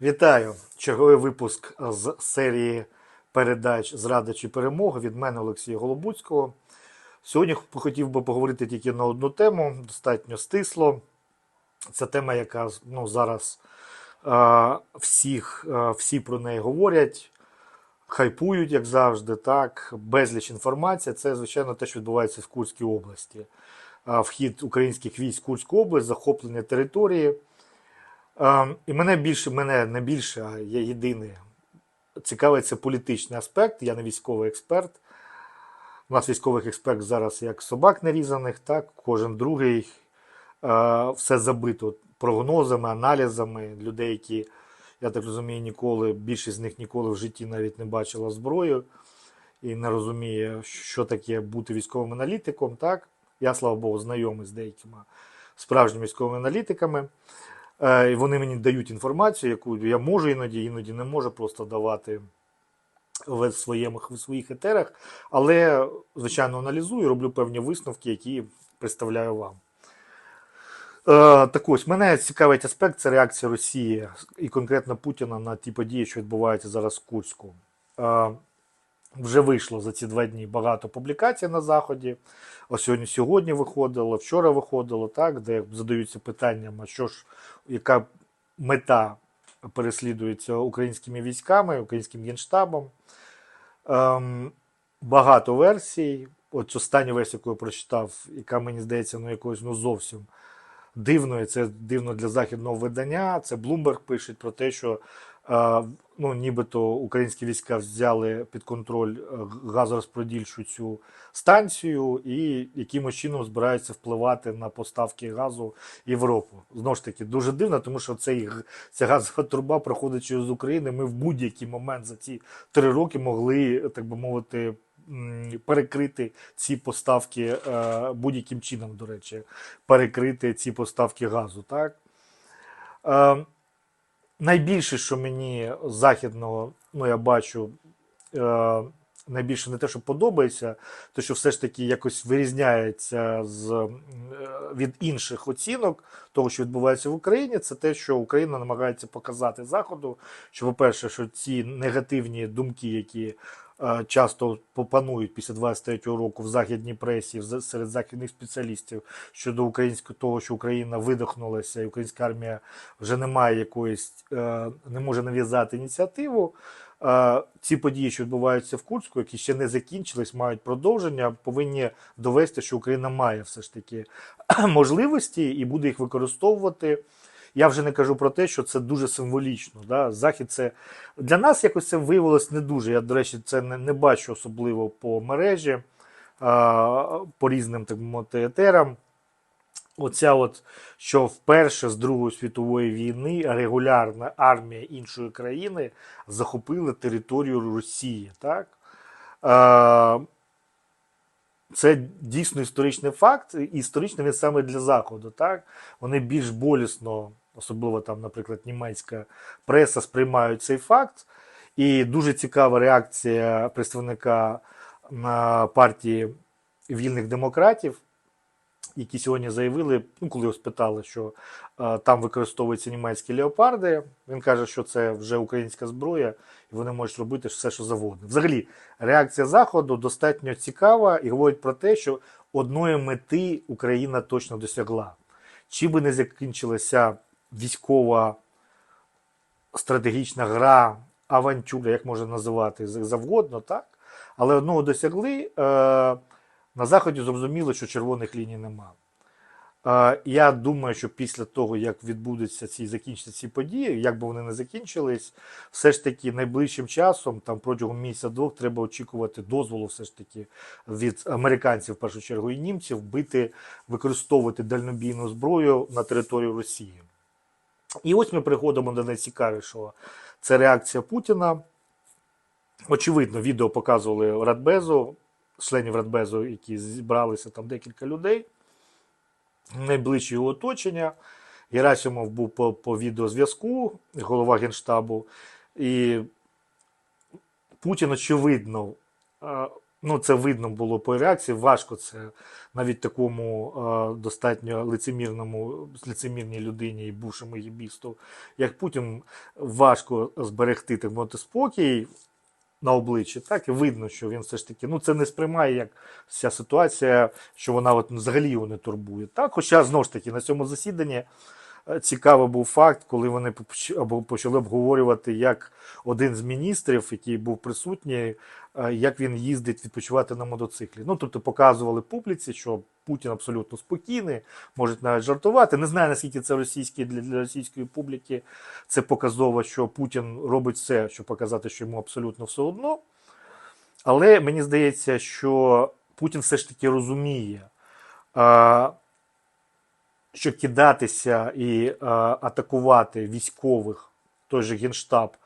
Вітаю! Черговий випуск з серії передач Зрада чи перемога від мене Олексія Голобуцького. Сьогодні хотів би поговорити тільки на одну тему, достатньо стисло. Це тема, яка ну, зараз е, всіх, е, всі про неї говорять, хайпують, як завжди, так, безліч інформації. Це, звичайно, те, що відбувається в Курській області. Вхід українських військ в Курську область, захоплення території. Е, І мене більше, мене не більше, а я єдиний. Цікавиться політичний аспект. Я не військовий експерт. У нас військових експертів зараз як собак нарізаних, так, кожен другий. Е, Все забито прогнозами, аналізами людей, які, я так розумію, ніколи, більшість з них ніколи в житті навіть не бачила зброю і не розуміє, що таке бути військовим аналітиком. Так? Я, слава Богу, знайомий з деякими справжніми військовими аналітиками. Е, І вони мені дають інформацію, яку я можу іноді, іноді не можу просто давати в своєму, в своїх етерах, але, звичайно, аналізую, роблю певні висновки, які представляю вам. Е, так ось, мене цікавить аспект це реакція Росії і конкретно Путіна на ті події, що відбуваються зараз в Курську. Вже вийшло за ці два дні багато публікацій на Заході. Ось сьогодні сьогодні виходило, вчора виходило, так, де задаються питанням, що ж, яка мета переслідується українськими військами, українським генштабом. Ем, багато версій. От остання версія, яку я прочитав, яка мені здається, ну якоюсь ну зовсім дивною. Це дивно для західного видання. Це Bloomberg пише про те, що ну, нібито українські війська взяли під контроль е, цю станцію і якимось чином збираються впливати на поставки газу Європу. Знову ж таки, дуже дивно, тому що цей, ця газова труба проходить через Україну. Ми в будь-який момент за ці три роки могли, так би мовити, перекрити ці поставки е, будь-яким чином, до речі, перекрити ці поставки газу. Так? Найбільше, що мені західного, ну я бачу, е, найбільше не те, що подобається, то що все ж таки якось вирізняється з, е, від інших оцінок того, що відбувається в Україні, це те, що Україна намагається показати Заходу, що, по-перше, що ці негативні думки, які часто попанують після 23-го року в західній пресі, серед західних спеціалістів щодо українського того, що Україна видохнулася, і українська армія вже не має якоїсь, е, не може нав'язати ініціативу. Е, Ці події, що відбуваються в Курську, які ще не закінчились, мають продовження, повинні довести, що Україна має все ж таки можливості і буде їх використовувати. Я вже не кажу про те, що це дуже символічно. Да? Захід це для нас якось це виявилось не дуже. Я, до речі, це не, не бачу особливо по мережі, а, по різним так мовити, етерам. Оця от, що вперше з Другої світової війни регулярна армія іншої країни захопила територію Росії. Так? Це дійсно історичний факт, історичний він саме для Заходу. Так? Вони більш болісно, особливо там, наприклад, німецька преса сприймають цей факт. І дуже цікава реакція представника на партії вільних демократів, які сьогодні заявили, ну коли його спитали, що е, там використовуються німецькі леопарди. Він каже, що це вже українська зброя, і вони можуть робити все, що завгодно. Взагалі, реакція Заходу достатньо цікава і говорить про те, що одної мети Україна точно досягла. Чи би не закінчилася військова стратегічна гра, авантюра, як можна називати завгодно, так? Але одного досягли. Е, на Заході зрозуміло, що червоних ліній нема. Е, я думаю, що після того, як відбудуться ці закінчаться ці події, як би вони не закінчились, все ж таки найближчим часом, там протягом місяця-двох, треба очікувати дозволу, все ж таки від американців, в першу чергу, і німців, бити, використовувати дальнобійну зброю на території Росії. І ось ми приходимо до найцікавішого. Це реакція Путіна. Очевидно, відео показували Радбезу, членів Радбезу, які зібралися там декілька людей, найближче його оточення. Герасимов був по, по відеозв'язку, голова Генштабу. І Путін, очевидно, е, Ну, це видно було по реакції. Важко це навіть такому е, достатньо лицемірному, лицемірній людині і бувшому гібісту, як Путін, важко зберегти так мовити спокій на обличчі. Так і видно, що він все ж таки ну це не сприймає як вся ситуація, що вона от взагалі його не турбує. Так, хоча знову ж таки на цьому засіданні. Е, Цікавий був факт, коли вони почали обговорювати, як один з міністрів, який був присутній, е, як він їздить відпочивати на мотоциклі. Ну, тобто показували публіці, що Путін абсолютно спокійний, можуть навіть жартувати. Не знаю, наскільки це російські для, для російської публіки. Це показово, що Путін робить все, щоб показати, що йому абсолютно все одно. Але мені здається, що Путін все ж таки розуміє, що кидатися і е, атакувати військових, той же Генштаб,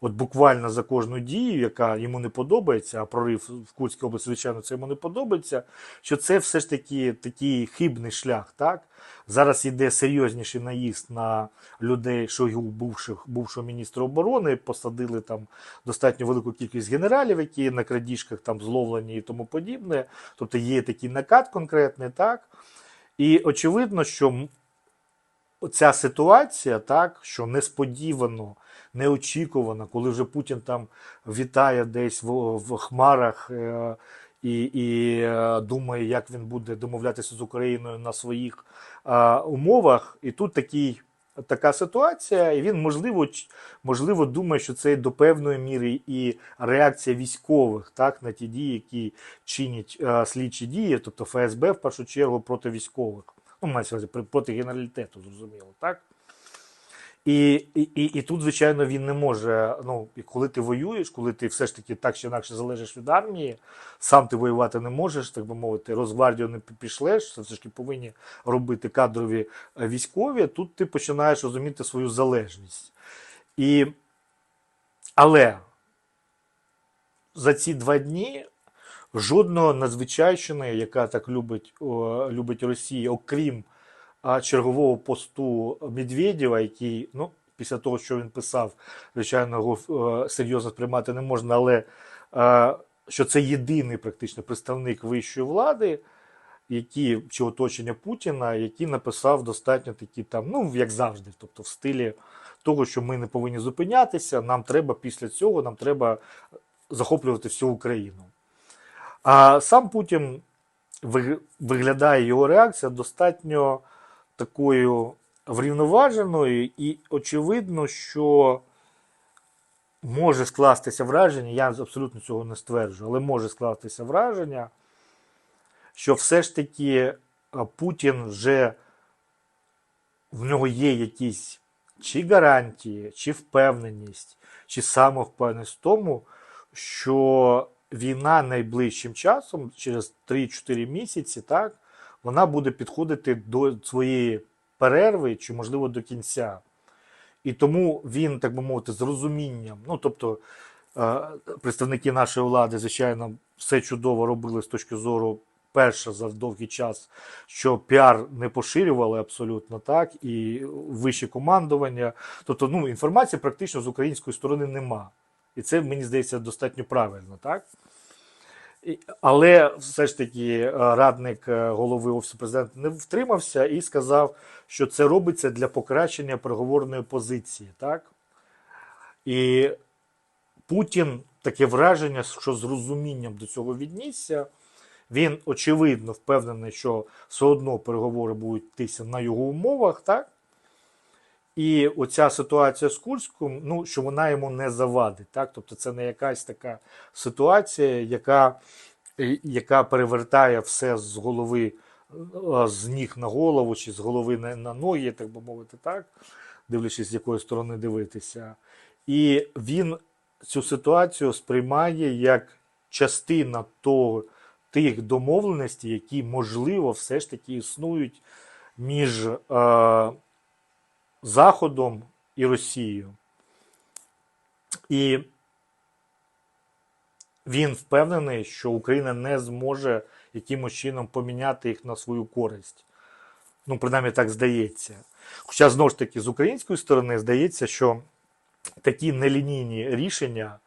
от буквально за кожну дію, яка йому не подобається, а прорив в Курській області, звичайно, це йому не подобається, що це все ж таки такий хибний шлях. Так? Зараз йде серйозніший наїзд на людей Шойгу, бувших, бувшого міністра оборони, посадили там достатньо велику кількість генералів, які на крадіжках там зловлені і тому подібне. Тобто є такий накат конкретний, так? І очевидно, що ця ситуація, так, що несподівано, неочікувано, коли вже Путін там вітає десь в, в хмарах е, і, і е, думає, як він буде домовлятися з Україною на своїх е, умовах. І тут такий, така ситуація, і він можливо, можливо думає, що це до певної міри і реакція військових так, на ті дії, які чинять е, слідчі дії, тобто ФСБ в першу чергу проти військових. Ну, мається проти генералітету, зрозуміло, так? І, і, і, тут, звичайно, він не може. Ну, коли ти воюєш, коли ти все ж таки так чи інакше залежиш від армії, сам ти воювати не можеш, так би мовити, Росгвардію не пішлеш, це все ж таки повинні робити кадрові е, військові. Тут ти починаєш розуміти свою залежність. І, але за ці два дні жодного надзвичайщини, яка так любить, о, любить Росія, окрім чергового посту Медведєва, який, ну, після того, що він писав, звичайно, його е, серйозно сприймати не можна, але е, що це єдиний практично представник вищої влади, який, чи оточення Путіна, який написав достатньо такі там, ну, як завжди, тобто в стилі того, що ми не повинні зупинятися, нам треба після цього, нам треба захоплювати всю Україну. А сам Путін виглядає його реакція достатньо такою врівноваженою, і очевидно, що може скластися враження, я абсолютно цього не стверджую, але може скластися враження, що все ж таки Путін вже в нього є якісь чи гарантії, чи впевненість, чи самовпевненість в тому, що війна найближчим часом, через 3-4 місяці, так, вона буде підходити до своєї перерви чи, можливо, до кінця. І тому він, так би мовити, з розумінням, ну тобто е, представники нашої влади, звичайно, все чудово робили з точки зору перше за довгий час, що піар не поширювали абсолютно так, і вище командування. Тобто, ну, інформації практично з української сторони нема. І це, мені здається, достатньо правильно, так? Але все ж таки е, радник е, голови Офісу президента не втримався і сказав, що це робиться для покращення переговорної позиції. Так? І Путін таке враження, що з розумінням до цього віднісся. Він очевидно впевнений, що все одно переговори будуть йтися на його умовах, так? І оця ситуація з Курськом, ну, що вона йому не завадить. Так? Тобто це не якась така ситуація, яка, е, яка перевертає все з голови, е, з ніг на голову, чи з голови на ноги, так би мовити, так? дивлячись, з якої сторони дивитися. І він цю ситуацію сприймає як частина того, тих домовленостей, які, можливо, все ж таки існують між е, Заходом і Росією. І він впевнений, що Україна не зможе якимось чином поміняти їх на свою користь. Ну, принаймні так здається. Хоча, знову ж таки, з української сторони здається, що такі нелінійні рішення,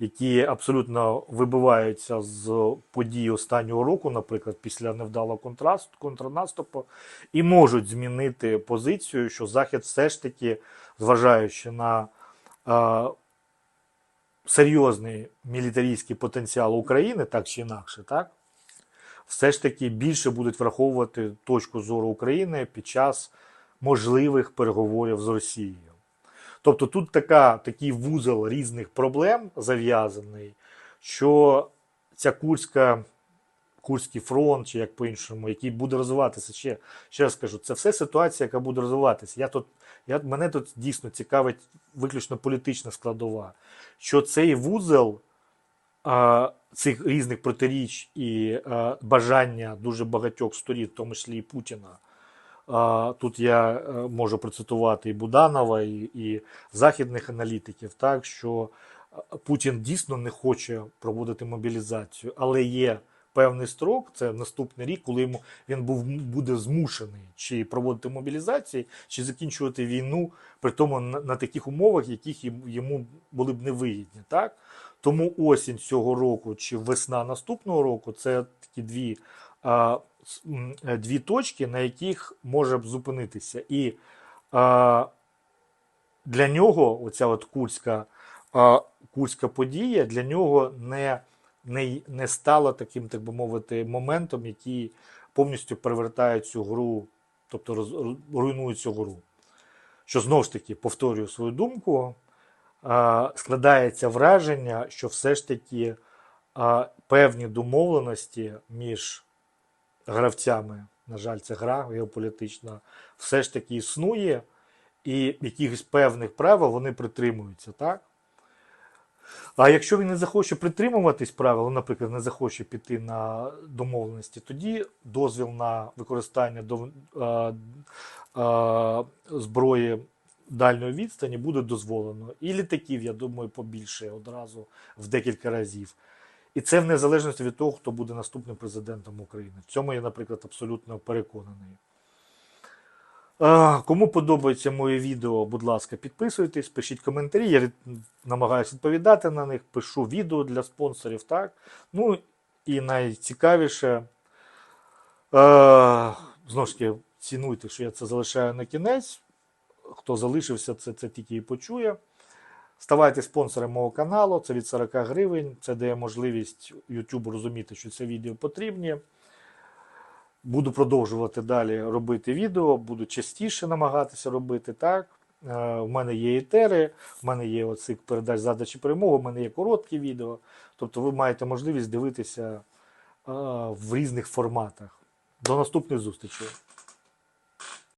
які абсолютно вибиваються з подій останнього року, наприклад, після невдалого контраст, контрнаступу, і можуть змінити позицію, що Захід все ж таки, зважаючи на е, серйозний мілітарійський потенціал України, так чи інакше, так, все ж таки більше будуть враховувати точку зору України під час можливих переговорів з Росією. Тобто тут така, такий вузол різних проблем зав'язаний, що ця Курська, Курський фронт, чи як по-іншому, який буде розвиватися, ще, ще раз кажу, це все ситуація, яка буде розвиватися. Я тут, я, мене тут дійсно цікавить виключно політична складова, що цей вузол цих різних протиріч і бажання дуже багатьох сторін, в тому числі і Путіна. Тут я е, можу процитувати і Буданова, і, і західних аналітиків, так що е, Путін дійсно не хоче проводити мобілізацію, але є певний строк, це наступний рік, коли йому він був буде змушений чи проводити мобілізацію, чи закінчувати війну, при тому на, на таких умовах, яких йому- були б невигідні. Так? Тому осінь цього року чи весна наступного року це такі дві, а, е, дві точки, на яких може б зупинитися. І для нього оця от курська, курська подія для нього не, не, не стала таким, так би мовити, моментом, який повністю перевертає цю гру, тобто роз, руйнує цю гру. Що знову ж таки повторюю свою думку, складається враження, що все ж таки певні домовленості між гравцями, на жаль, це гра геополітична, все ж таки існує, і якихось певних правил вони притримуються, так? А якщо він не захоче притримуватись правил, ну, наприклад, не захоче піти на домовленості, тоді дозвіл на використання дов- а, а, зброї дальньої відстані буде дозволено. І літаків, я думаю, побільше одразу в декілька разів. І це в незалежності від того, хто буде наступним президентом України. В цьому я, наприклад, абсолютно переконаний. Кому подобається моє відео, будь ласка, підписуйтесь, пишіть коментарі. Я намагаюся відповідати на них, пишу відео для спонсорів. Так? Ну і найцікавіше, е, знову ж таки, цінуйте, що я це залишаю на кінець. Хто залишився, це, це тільки і почує. Ставайте спонсором мого каналу, це від 40 гривень. Це дає можливість YouTube розуміти, що це відео потрібні. Буду продовжувати далі робити відео, буду частіше намагатися робити так. Е, У мене є етери, в мене є оцих передач задачі перемоги, у мене є короткі відео. Тобто ви маєте можливість дивитися е, в різних форматах. До наступних зустрічей.